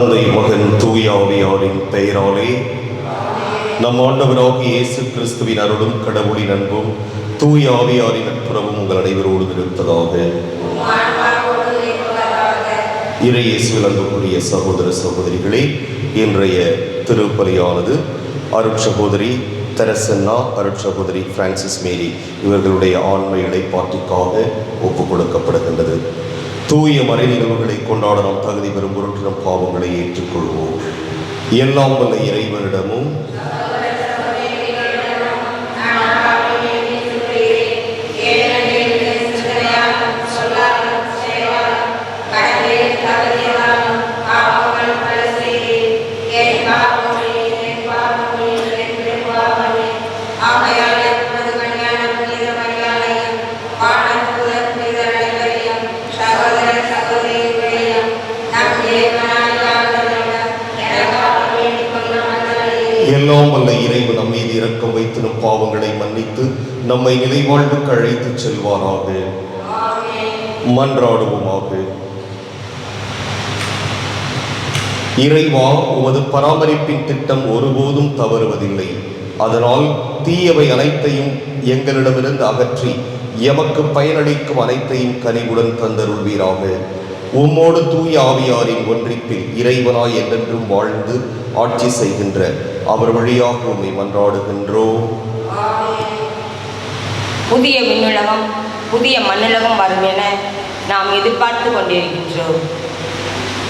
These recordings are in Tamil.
தந்தை மகன் தூயாவியாரின் பெயராலே நம் ஆண்டவராகிய இயேசு கிறிஸ்துவின் அருளும் கடவுளின் அன்பும் தூய ஆவியாரின் நட்புறவும் உங்கள் அனைவரோடு இருப்பதாக இறை இயேசுவில் அன்புக்குரிய சகோதர சகோதரிகளே இன்றைய திருப்பலியானது அருட்சகோதரி தெரசன்னா அருட்சகோதரி பிரான்சிஸ் மேரி இவர்களுடைய ஆண்மை இடைப்பாட்டிற்காக ஒப்புக் கொடுக்கப்படுகின்றது தூய மறை நிகழ்வுகளை கொண்டாட நாம் தகுதி பெறும் பொருட்டு நம் பாவங்களை ஏற்றுக்கொள்வோம். எல்லாம் வல்ல இறைவனிடமும் எல்லாம் வல்ல இறைவன் நம் மீது வைத்து நம் பாவங்களை மன்னித்து நம்மை நிலைவாழ்வுக்கு அழைத்துச் செல்வாராக. மன்றாடுவோமாக. இறைவா உமது பராமரிப்பின் திட்டம் ஒருபோதும் தவறுவதில்லை. அதனால் தீயவை அனைத்தையும் எங்களிடமிருந்து அகற்றி எமக்கு பயனளிக்கும் அனைத்தையும் கனிவுடன் தந்தருள்வீராக. உம்மோடு தூய ஆவியாரின் ஒன்றிப்பில் இறைவனாய் என்றென்றும் வாழ்ந்து ஆட்சி செய்கின்ற அவர் வழியாக உண்மை மன்றாடுகின்றோம். புதிய விண்ணுலகம் புதிய மண்ணுலகம் வரும் என நாம் எதிர்பார்த்து கொண்டிருக்கின்றோம்.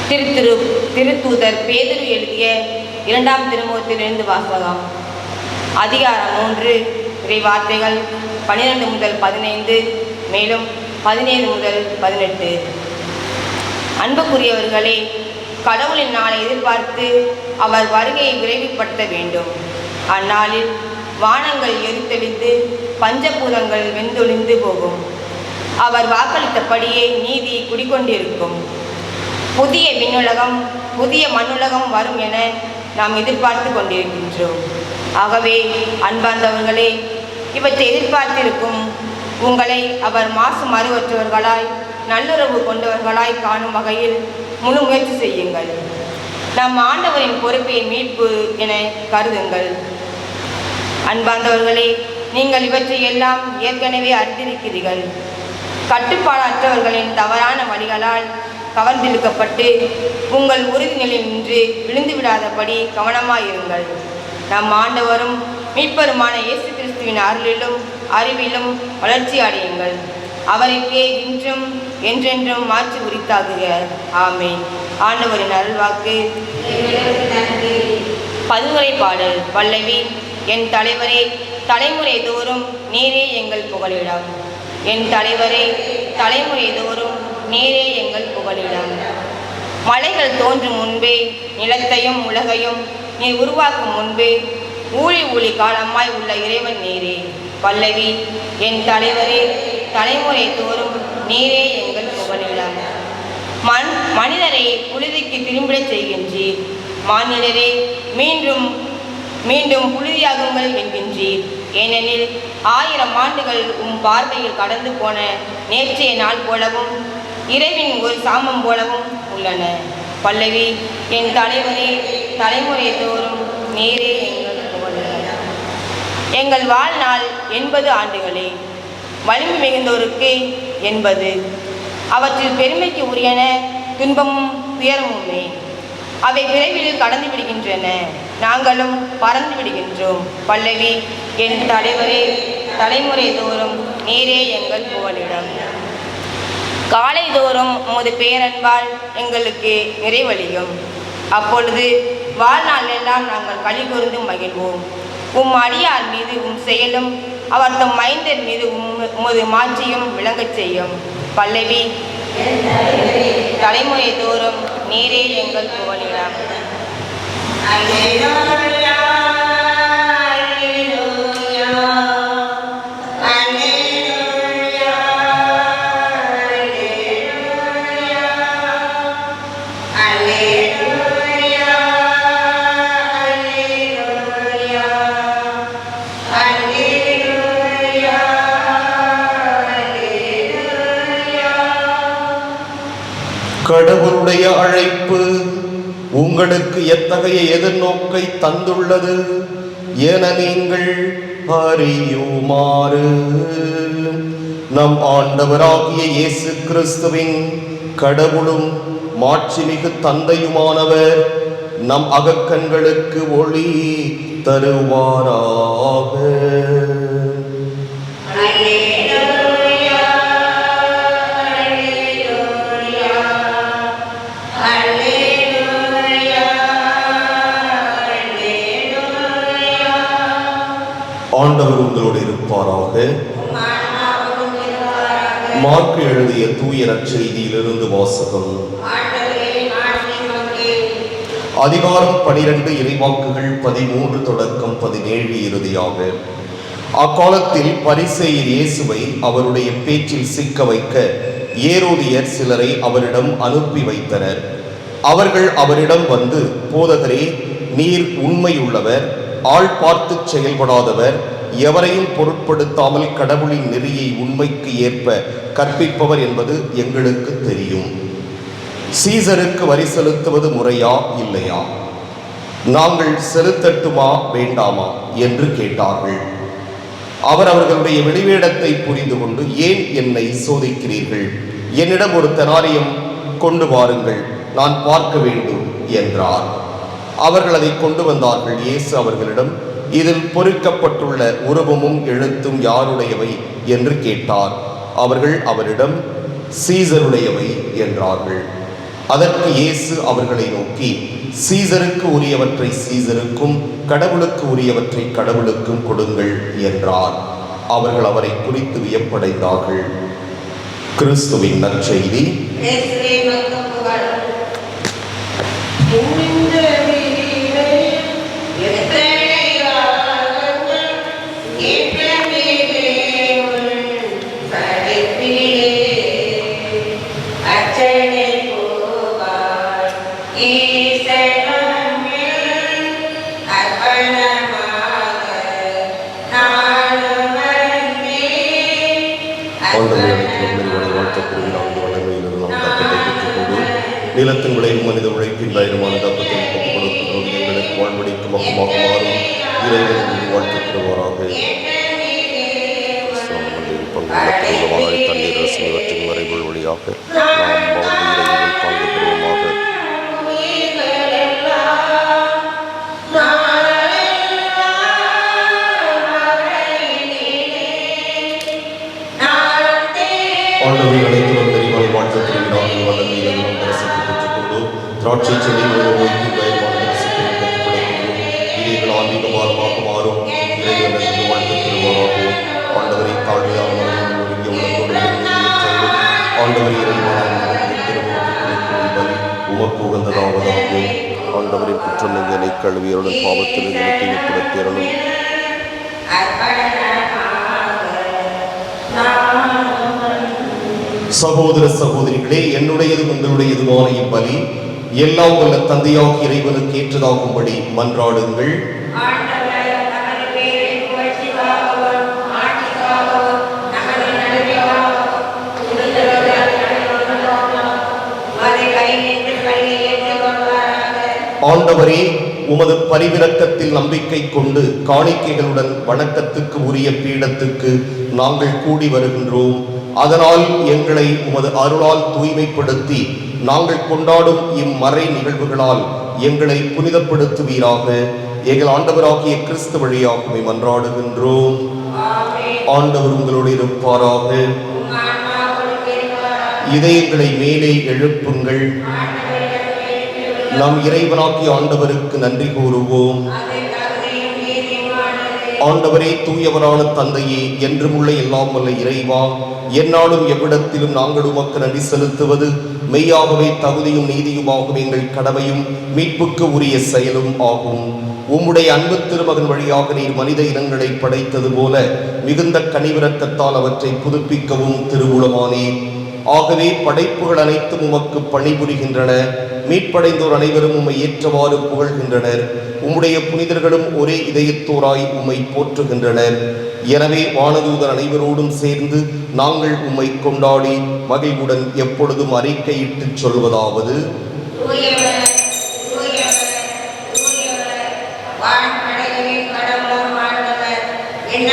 திருத்திரு திருத்தூதர் பேதுரு எழுதிய இரண்டாம் திருமுகத்திலிருந்து வாசகம். அதிகாரம் மூன்று இறை வார்த்தைகள் பன்னிரெண்டு முதல் பதினைந்து மேலும் பதினேழு முதல் பதினெட்டு. அன்புக்குரியவர்களே கடவுளின் நாளை எதிர்பார்த்து அவர் வருகையை விரைவுபடுத்த வேண்டும். அந்நாளில் வானங்கள் எரித்தெளிந்து பஞ்சபூதங்கள் வெந்தொழிந்து போகும். அவர் வாக்களித்தபடியே நீதி குடிக்கொண்டிருக்கும் புதிய விண்ணுலகம் புதிய மண்ணுலகம் வரும் என நாம் எதிர்பார்த்து கொண்டிருக்கின்றோம். ஆகவே அன்பார்ந்தவர்களே இவற்றை எதிர்பார்த்திருக்கும் உங்களை அவர் மாசு மறுவற்றவர்களாய் நல்லுறவு கொண்டவர்களாய் காணும் வகையில் முழு முயற்சி செய்யுங்கள். நம் ஆண்டவரின் பொறுப்பை மீட்பு என கருதுங்கள். அன்பார்ந்தவர்களே நீங்கள் இவற்றை எல்லாம் ஏற்கனவே அறிந்திருக்கிறீர்கள். கட்டுப்பாடற்றவர்களின் தவறான வழிகளால் கவர்ந்திழுக்கப்பட்டு உங்கள் உறுதிநிலை நின்று விழுந்து விடாதபடி கவனமாயிருங்கள் நம் ஆண்டவரும் மீட்பருமான இயேசு கிறிஸ்துவின் அருளிலும் அறிவிலும் வளர்ச்சி அடையுங்கள். அவருக்கே இன்றும் என்றென்றும் மாற்றி உரித்தாகுக. ஆமேன். ஆண்டவரின் அருள்வாக்கு. பதுமுறை பாடல் பல்லவி என் தலைவரே தலைமுறை தோறும் நீரே எங்கள் புகழிடம் என் தலைவரே தலைமுறை தோறும் நீரே எங்கள் புகழிடம் மலைகள் தோன்றும் முன்பே நிலத்தையும் உலகையும் நீ உருவாக்கும் முன்பே ஊழி ஊழி காலமாய் உள்ள இறைவன் நீரே. பல்லவி என் தலைவரே தலைமுறை தோறும் நீரே எங்கள் புகலிடம் மண் மனிதரை புழுதிக்கு திரும்பிடச் செய்கின்றீர். மானிடரே மீண்டும் மீண்டும் புழுதியாகுங்கள் என்கின்றீர். ஏனெனில் ஆயிரம் ஆண்டுகள் உம் பார்வையில் கடந்து போன நேற்றைய நாள் போலவும் இரவின் ஒரு சாமம் போலவும் உள்ளன. பல்லவி என் தலைவரே தலைமுறை தோறும் நேரே எங்கள் எங்கள் வாழ்நாள் எண்பது ஆண்டுகளே. வலிமை மிகுந்தோருக்கு என்பது. அவற்றில் பெருமைக்கு உரியன துன்பமும் துயரமுமே. அவை விரைவில் கடந்து விடுகின்றன. நாங்களும் பறந்து விடுகின்றோம். பல்லவி என் தலைவரே தலைமுறை தோறும் நீரே எங்கள் புகலிடம். காலை தோறும் உமது பேரன்பால் எங்களுக்கு நிறைவழியும் அப்பொழுது வாழ்நாள் எல்லாம் நாங்கள் களி கூர்ந்து மகிழ்வோம். உம் அடியார் மீது உம் செயலும் அவர் தம் மைந்தர் மீது உமது மாற்றியும் விளங்கச் செய்யும். பல்லவி தலைமுறை தோறும் நீரே எங்கள் புகழிடம் கடவுளுடைய அழைப்பு உங்களுக்கு எத்தகைய எதிர்நோக்கை தந்துள்ளது என நீங்கள் அறியுமாறு. நம் ஆண்டவராகிய இயேசு கிறிஸ்துவின் கடவுளும் மாட்சிமிகு தந்தையுமானவர் நம் அகக்கண்களுக்கு ஒளி தருவாராக. ஆண்டவர் உங்களோடு இருப்பாராக. மார்க்கு எழுதிய தூய நற்செய்தியிலிருந்து வாசகம். அதிகாரம் பனிரெண்டு இறைவாக்குகள் பதிமூன்று தொடக்கம் பதினேழு இறுதியாக. அக்காலத்தில் பரிசெயர் இயேசுவை அவருடைய பேச்சில் சிக்க வைக்க ஏரோதியர் சிலரை அவரிடம் அனுப்பி வைத்தனர். அவர்கள் அவரிடம் வந்து போதகரே நீர் உண்மையுள்ளவர். ஆள் பார்த்து செயல்படாதவர் எவரையும் பொருட்படுத்தாமல் கடவுளின் நெறியை உண்மைக்கு ஏற்ப கற்பிப்பவர் என்பது எங்களுக்கு தெரியும். சீசருக்கு வரி செலுத்துவது முறையா இல்லையா? நாங்கள் செலுத்தட்டுமா வேண்டாமா? என்று கேட்டார்கள். அவர் அவர்களுடைய வெளிவேடத்தை புரிந்து கொண்டு ஏன் என்னை சோதிக்கிறீர்கள்? என்னிடம் ஒரு தெனாரியம் கொண்டு வாருங்கள் நான் பார்க்க வேண்டும் என்றார். அவர்கள் அதை கொண்டு வந்தார்கள். இயேசு அவர்களிடம் இதில் பொறிக்கப்பட்டுள்ள உருவமும் எழுத்தும் யாருடையவை? என்று கேட்டார். அவர்கள் அவரிடம் சீசருடையவை என்றார்கள். அதற்கு இயேசு அவர்களை நோக்கி சீசருக்கு உரியவற்றை சீசருக்கும் கடவுளுக்கு உரியவற்றை கடவுளுக்கும் கொடுங்கள் என்றார். அவர்கள் அவரை குறித்து வியப்படைந்தார்கள். கிறிஸ்துவின் நற்செய்தி. உழைப்பின் பயணமான தப்பத்தை ஒப்புக் எங்களுக்கு வாழ்வடைக்கு மகமாக மாறும் இறைவன் வாழ்த்து தருவாராக தண்ணீர் ரசம் இவற்றின் வரைவுள் வழியாக நாம் அவருடைய இறைவனில் பங்கு பெறுவோமாக ஆண்டவரை இறைவனை வாழ்த்து திராட்சை செடி நோய்க்கு பயமான ரசித்து ஆன்மீக பாரமாக மாறும் இறைவனுக்கு வாழ்த்து திருவாராக ஆண்டவரை தாழ்மையான மனதோடு ஒருங்கிய உலகோடு ஆண்டவரை இறைவனாக உமக்கு குற்றம் எங்களை கழுவியருடன் பாவத்தில் எங்களை தீமைப்படுத்தியருளும் சகோதர சகோதரிகளே என்னுடையது உங்களுடையதுமான இப்பலி எல்லாம் வல்ல தந்தையாக இறைவனுக்கு ஏற்றதாகும்படி மன்றாடுங்கள். ஆண்டவரே உமது பரிவிரக்கத்தில் நம்பிக்கை கொண்டு காணிக்கைகளுடன் வணக்கத்துக்கு உரிய பீடத்துக்கு நாங்கள் கூடி வருகின்றோம். அதனால் எங்களை உமது அருளால் தூய்மைப்படுத்தி நாங்கள் கொண்டாடும் இம்மறை நிகழ்வுகளால் எங்களை புனிதப்படுத்துவீராக. எங்கள் ஆண்டவராகிய கிறிஸ்து வழியாகவே மன்றாடுகின்றோம். ஆண்டவர் உங்களோடு இருப்பாராக. இதயங்களை மேலே எழுப்புங்கள். நாம் இறைவனாக்கி ஆண்டவருக்கு நன்றி கூறுவோம். ஆண்டவரே தூயவரான தந்தையே என்றும் உள்ள எல்லாம் வல்ல இறைவா என்னாலும் எவ்விடத்திலும் நாங்கள் உமக்கு நன்றி செலுத்துவது மெய்யாகவே தகுதியும் நீதியுமாகும் எங்கள் கடமையும் மீட்புக்கு உரிய செயலும் ஆகும். உம்முடைய அன்பு திருமகன் வழியாக நீர் மனித இனங்களை படைத்தது போல மிகுந்த கனிவிரக்கத்தால் அவற்றை புதுப்பிக்கவும் திருவுளமானே ஆகவே படைப்புகள் அனைத்தும் உமக்கு பணிபுரிகின்றன. மீட்படைந்தோர் அனைவரும் உம்மை ஏற்றவாறு புகழ்கின்றனர். உம்முடைய புனிதர்களும் ஒரே இதயத்தோராய் உம்மை போற்றுகின்றனர். எனவே வானதூதர் அனைவரோடும் சேர்ந்து நாங்கள் உம்மை கொண்டாடி மகிழ்வுடன் எப்பொழுதும் அறிக்கையிட்டு சொல்வதாவது? என்ன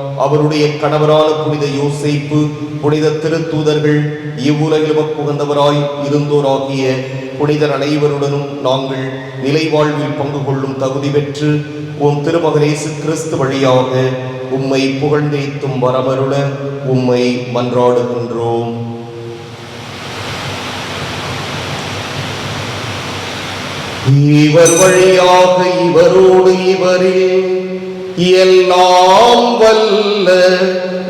அவருடைய கணவரான புனித யோசிப்பு புனித திருத்தூதர்கள் இவ்வுலகிலும் புகழ்ந்தவராய் இருந்தோராகிய புனிதர் அனைவருடனும் நாங்கள் நிலை வாழ்வில் பங்கு கொள்ளும் தகுதி பெற்று உம் திருமகனேசு கிறிஸ்து வழியாக உம்மை புகழ்ந்தேத்தும் வரமருள உம்மை மன்றாடுகின்றோம். இவர் வழியாக இவரோடு இவரே எல்லாம் வல்ல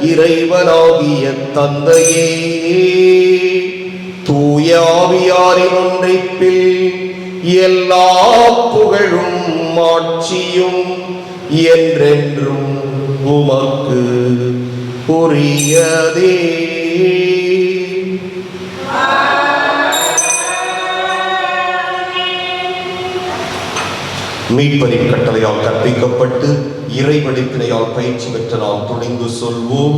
இறைவனாகிய தந்தையே. தூயாவியாரின் ஒன்றைப்பில் எல்லா புகழும் ஆட்சியும் என்றென்றும் உமக்கு புரியதே மீட்பரின் கட்டளையால் கற்பிக்கப்பட்டு இறைவடிப்பினையால் பயிற்சி பெற்ற நாம் துணிந்து சொல்வோம்.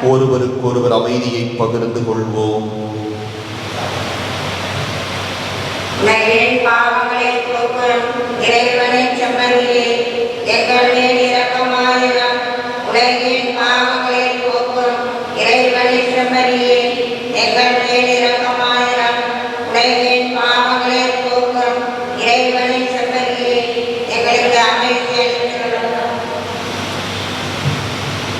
இருப்பதாக ஒருவருக்கொருவர் அமைதியை பகிர்ந்து கொள்வோம். உலகின் பாவங்களை போக்கும் இறைவனை செம்மறியே எங்கள் மேல் இரக்கமாயிரம் உலகின் பாவங்களை போக்கும் இறைவனின் செம்மறியே எங்கள் மேல் இரக்கமாயிரம் உலகின் பாவங்களை போக்கும் இறைவனின் செம்மறியே எங்களுக்கு அமைதி அளிக்கிறோம்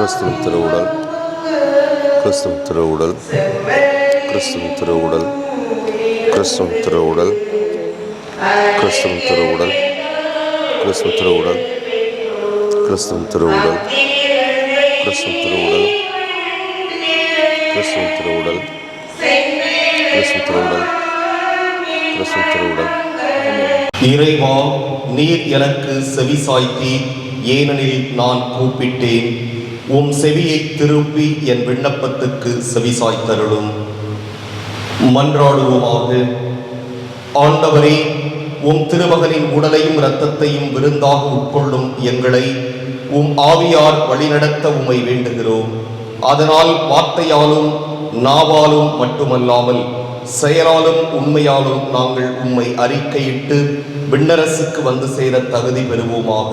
கிறிஸ்துவ திருவுடல் கிறிஸ்துவ திருவுடல் கிறிஸ்துவ திருவுடல் கிறிஸ்துவ திருவுடல் கிறிஸ்துவ திருவுடல் கிறிஸ்துவ திருவுடல் கிறிஸ்துவ திருவுடல் கிறிஸ்துவ திருவுடல் கிறிஸ்துவ திருவுடல் கிறிஸ்துவ திருவுடல் கிறிஸ்துவ திருவுடல் இறைவா நீர் எனக்கு செவி சாய்த்தி ஏனெனில் நான் கூப்பிட்டேன் உம் செவியை திருப்பி என் விண்ணப்பத்துக்கு செவி சாய்த்தருளும். மன்றாடுவோமாக. ஆண்டவரே உம் திருமகனின் உடலையும் இரத்தத்தையும் விருந்தாக உட்கொள்ளும் எங்களை உம் ஆவியார் வழிநடத்த உம்மை வேண்டுகிறோம். அதனால் வார்த்தையாலும் நாவாலும் மட்டுமல்லாமல் செயலாலும் உண்மையாலும் நாங்கள் உம்மை அறிக்கையிட்டு விண்ணரசுக்கு வந்து சேர தகுதி பெறுவோமாக.